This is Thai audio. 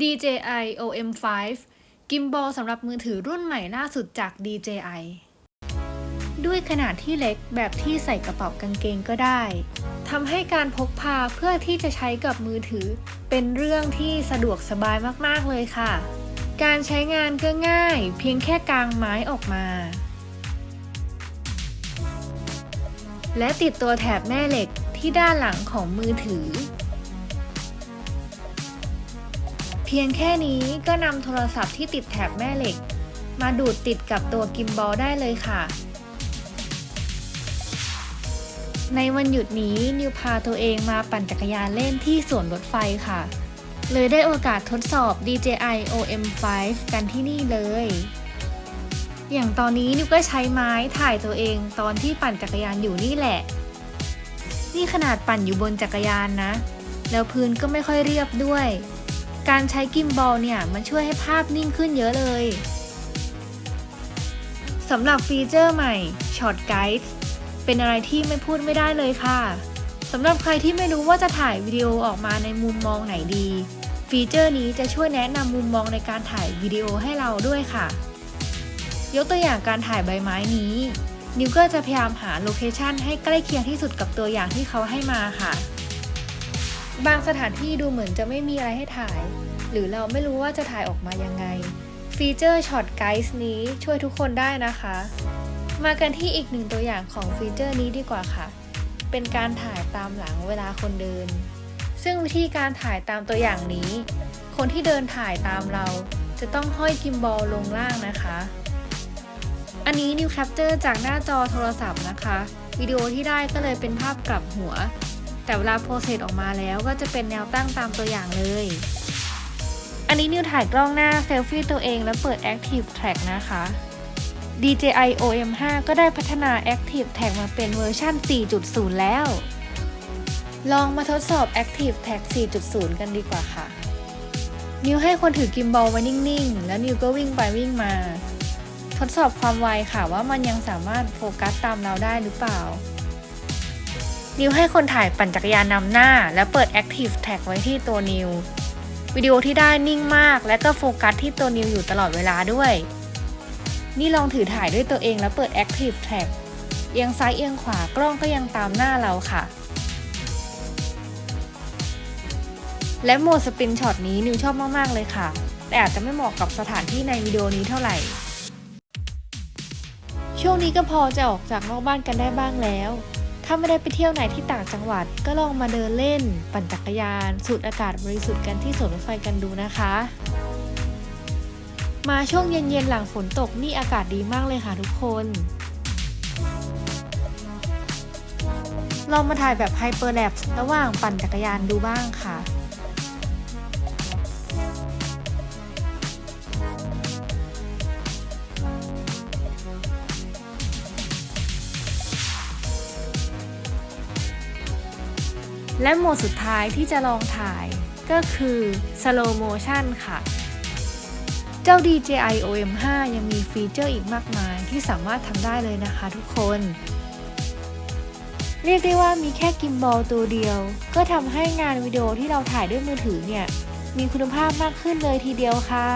DJI OM5 กิมบอลสำหรับมือถือรุ่นใหม่ล่าสุดจาก DJI ด้วยขนาดที่เล็กแบบที่ใส่กระเป๋ากางเกงก็ได้ทำให้การพกพาเพื่อที่จะใช้กับมือถือ เป็นเรื่องที่สะดวกสบายมาก ๆ เลยค่ะ การใช้งานก็ง่าย เพียงแค่กางไม้ออกมา และติดตัวแถบแม่เหล็กที่ด้านหลังของมือถือ เพียงแค่นี้ก็นำโทรศัพท์ที่ติดแถบแม่เหล็ก มาดูดติดกับตัวกิมบอลได้เลยค่ะ ในวันหยุดนี้นิวพาตัวเองมาปั่นจักรยานเล่นที่สวนรถไฟค่ะ เลยได้โอกาสทดสอบ DJI OM5 กันที่นี่เลย อย่างตอนนี้นิวก็ใช้ไม้ถ่ายตัวเองตอนที่ปั่นจักรยานอยู่นี่แหละ นี่ขนาดปั่นอยู่บนจักรยานนะ แล้วพื้นก็ไม่ค่อยเรียบด้วย การใช้กิมบอลเนี่ยมันช่วยให้ภาพนิ่งขึ้นเยอะเลยสำหรับฟีเจอร์ใหม่ Short Guide เป็นอะไรที่ไม่พูดไม่ได้เลยค่ะสำหรับใครที่ไม่รู้ว่าจะถ่ายวิดีโอออกมาในมุมมองไหนดี ฟีเจอร์นี้จะช่วยแนะนำมุมมองในการถ่ายวิดีโอให้เราด้วยค่ะ ยกตัวอย่างการถ่ายใบไม้นี้ นิวก็จะพยายามหาโลเคชันให้ใกล้เคียงที่สุดกับตัวอย่างที่เขาให้มาค่ะ บางสถานที่ดูเหมือนจะไม่มีอะไรให้ถ่าย หรือเราไม่รู้ว่าจะถ่ายออกมายังไง ฟีเจอร์ช็อตไกด์นี้ช่วยทุกคนได้นะคะ มากันที่อีกหนึ่งตัวอย่างของฟีเจอร์นี้ดีกว่าค่ะ เป็นการถ่ายตามหลังเวลาคนเดิน ซึ่งวิธีการถ่ายตามตัวอย่างนี้ คนที่เดินถ่ายตามเรา จะต้องห้อยกิมบอลลงล่างนะคะ อันนี้นิวแคปเจอร์จากหน้าจอโทรศัพท์นะคะ วิดีโอที่ได้ก็เลยเป็นภาพกลับหัว แต่เวลาโพสเซสออกมาแล้วก็จะเป็นแนวตั้งตามตัวอย่างเลย อันนี้นิวถ่ายกล้องหน้าเซลฟี่ตัวเองแล้วเปิด Active Track นะคะ DJI OM5 ก็ได้พัฒนา Active Tag มาเป็นเวอร์ชัน4.0 แล้ว ลองมาทดสอบ Active Tag 4.0 กันดีกว่าค่ะ นิวให้คนถือกิมบอลไว้นิ่งๆ แล้วนิวก็วิ่งไปวิ่งมา ทดสอบความไวค่ะว่ามันยังสามารถโฟกัสตามเราได้หรือเปล่า นิวให้คนถ่ายปั่นจักรยานนำหน้า แล้วเปิด Active Tag ไว้ที่ตัวนิววิดีโอที่ได้นิ่งมาก และก็โฟกัสที่ตัวนิวอยู่ตลอดเวลาด้วย นี่ลองถือถ่ายด้วยตัวเองแล้วเปิด Active Tag เอียงซ้ายเอียงขวากล้องก็ยังตามหน้าเราค่ะ และโหมดสปินช็อตนี้นิวชอบมาก ๆ เลยค่ะ แต่อาจจะไม่เหมาะกับสถานที่ในวิดีโอนี้เท่าไหร่ ช่วงนี้ก็พอจะออกจากนอกบ้านกันได้บ้างแล้ว ถ้าไม่ได้ไปเที่ยวไหนที่ต่างจังหวัด ก็ลองมาเดินเล่น ปั่นจักรยาน สูดอากาศบริสุทธิ์กันที่สวนรถไฟกันดูนะคะ มาช่วงเย็นๆหลังฝนตกนี่อากาศดีมากเลยค่ะทุกคนลองมาถ่ายแบบไฮเปอร์แลประหว่างปั่นจักรยานดูบ้างค่ะ และโหมดสุดท้ายที่จะลองถ่ายก็คือ Slow Motion ค่ะ เจ้า DJI OM5 ยังมีฟีเจอร์อีกมากมายที่สามารถทำได้เลยนะคะทุกคน เรียกได้ว่ามีแค่กิมบอลตัวเดียว ก็ทำให้งานวิดีโอที่เราถ่ายด้วยมือถือเนี่ย มีคุณภาพมากขึ้นเลยทีเดียวค่ะ